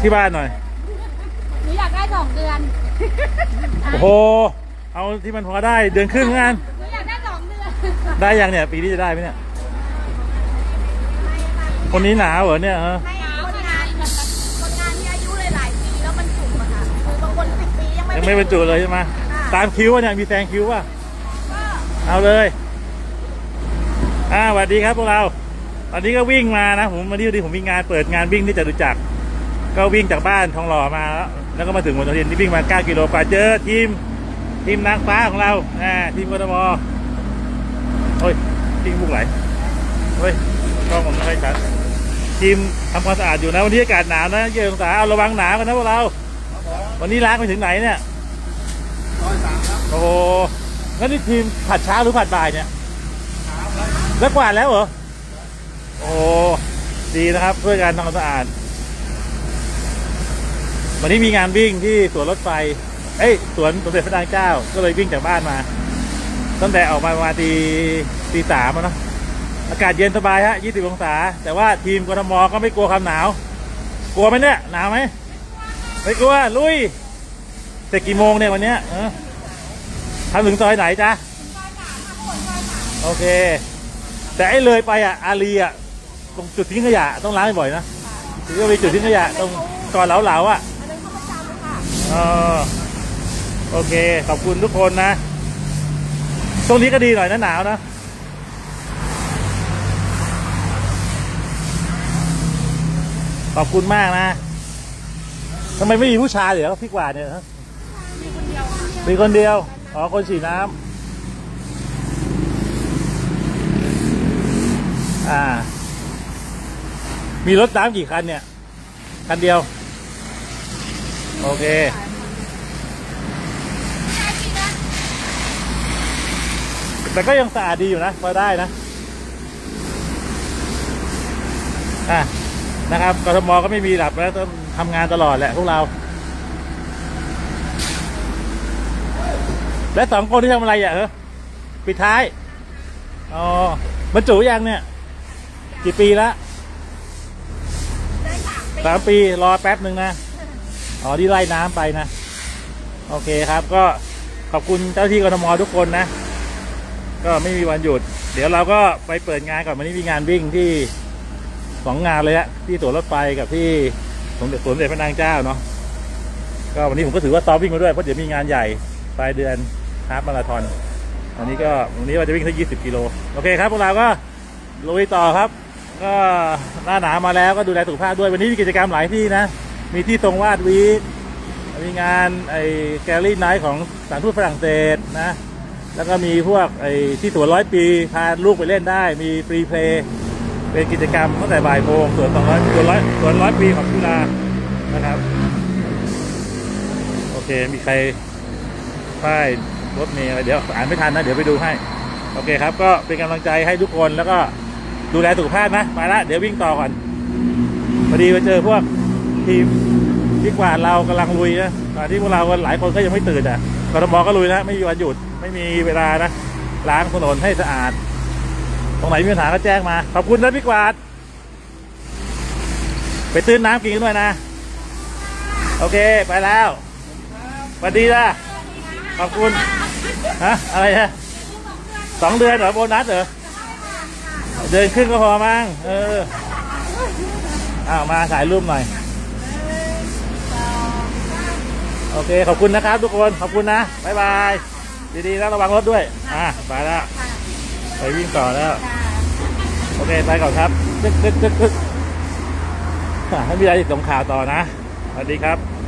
ที่บ้านหน่อย หนูอยากได้สองเดือนโอ้โห เอาที่มันพอได้เดือนครึ่งงาน หนูอยากได้สองเดือน ได้ยังเนี่ย ปีนี้จะได้ไหมเนี่ย คนนี้หนาวเหรอเนี่ยฮะให้คนงานคนงานที่อายุหลายๆปีแล้วมันจุกอะค่ะคือบางคนสิบปียังไม่ยังไม่บรรจุเลยใช่ไหมตามคิวอะเนี่ยมีแซงคิวป่ะก็เอาเลยอ่าสวัสดีครับพวกเรา ตอนนี้ก็วิ่งมานะผมวันนี้วันนี้ผมมีงานเปิดงานวิ่งที่จตุจักร ก็วิ่งจากบ้านทองหล่อมาแล้วแล้วก็มาถึงบนทนที่วิ่งมา 9 กิโลกว่าเจอทีม ทีมนางฟ้าของเราอ่าทีมกทมโอ้ยทิ้งบุกไหลเฮ้ยกล้องผมไม่ค่อยชัดทีมทำความสะอาดอยู่นะวันนี้อากาศหนาวนะเยอะองศาเอาระวังหนาวกันนะพวกเรา วันนี้ล้างไปถึงไหนเนี่ยโอ้โหแล้วนี่ทีมผัดเช้าหรือผัดบ่ายเนี่ยแล้วกวาดแล้วเหรอโอ้ดีนะครับเพื่อการทำความสะอาด วันนี้มีงานวิ่งที่สวนรถไฟ เอ้ยสวนสมเด็จพระนางเจ้า ก็เลยวิ่งจากบ้านมา ตั้งแต่ออกมาประมาณตีตีสามเนาะ อากาศเย็นสบายฮะ20องศา แต่ว่าทีมกทมก็ไม่กลัวความหนาว กลัวไหมเนี่ย หนาวไหม ไม่กลัว ลุยเสร็จกี่โมงเนี่ยวันเนี้ยเอทำถึงซอยไหนจ๊ะโอเค แต่ไอ้เลยไปอะ อารีอะ ตรงจุดทิ้งขยะต้องล้างบ่อยนะถือว่ามีจุดทิ้งขยะตรงก่อนเหลาๆอะมันเป็นข้าประ เออโอเค ขอบคุณทุกคนนะ ตรงนี้ก็ดีหน่อยนะหนาวนะขอบคุณมากนะทำไมไม่มีผู้ชายเหรอพี่กว่าเนี่ยฮะมีคนเดียวอ๋อ คนฉีดน้ำอ่า มีรถน้ำกี่คันเนี่ย คันเดียว โอเคแต่ก็ยังสะอาดดีอยู่นะพอได้นะอะนะครับกทมก็ไม่มีหลับแล้วต้องทำงานตลอดแหละพวกเรา และสองคนที่ทำอะไรอะเหรอปิดท้ายอ๋อบรรจุยังเนี่ย กี่ปีละได้สามปีสามปีรอแป๊บหนึ่งนะ อ๋อที่ไล่น้ำไปนะ โอเคครับก็ขอบคุณเจ้าที่กทมทุกคนนะ ก็ไม่มีวันหยุด เดี๋ยวเราก็ไปเปิดงานก่อนวันนี้มีงานวิ่งที่สองงานเลยอะที่สวนรถไฟกับที่สมเด็จสวนสมเด็จพระนางเจ้าเนาะก็วันนี้ผมก็ถือว่าซ้อมวิ่งมาด้วยเพราะเดี๋ยวมีงานใหญ่ปลายเดือนฮาล์ฟมาราธอนวันนี้ก็วันนี้เราจะวิ่งที่20 กิโลโอเคครับพวกเราก็ลุยต่อครับ ก็หน้าหนาวมาแล้วก็ดูแลสุขภาพด้วยวันนี้มีกิจกรรมหลายที่นะ มีที่ทรงวาดวีดมีงานไอ้แกลลี่ไนท์ของสถานทูตฝรั่งเศสนะ แล้วก็มีพวกไอ้ที่สวนร้อยปี พาลูกไปเล่นได้ มีฟรีเพลย์เป็นกิจกรรมตั้งแต่บ่ายโมงสวนสองร้อยสวนร้อยสวนร้อยปีของจุฬานะครับ โอเค มีใครป้ายรถเมล์อะไรเดี๋ยวอ่านไม่ทันนะ เดี๋ยวไปดูให้ โอเคครับ ก็เป็นกำลังใจให้ทุกคนแล้วก็ดูแลสุขภาพนะไปละ เดี๋ยววิ่งต่อก่อนพอดีไปเจอพวก ทีมที่กว่าเรากำลังลุยนะตอนที่พวกเราหลายคนก็ยังไม่ตื่นอะกทมก็ลุยนะไม่มีวันหยุดไม่มีเวลานะล้างถนนให้สะอาด ตรงไหนมีปัญหาก็แจ้งมา ขอบคุณนะพี่กวาด ไปตื้นน้ำกินกันด้วยนะ โอเคไปแล้วสวัสดีนะขอบคุณฮะอะไรฮะสองเดือนเหรอโบนัสเหรอเดินขึ้นก็พอมั้งเอออ้าวมาถ่ายรูปหน่อย โอเค ขอบคุณนะครับทุกคน ขอบคุณนะบ๊ายบาย ดีๆแล้วระวังรถด้วย อะไปแล้วไปวิ่งต่อแล้ว โอเค ไปก่อนครับตึ๊กตึ๊กตึ๊กตึ๊กอะให้มีอะไรส่งข่าวต่อนะ สวัสดีครับ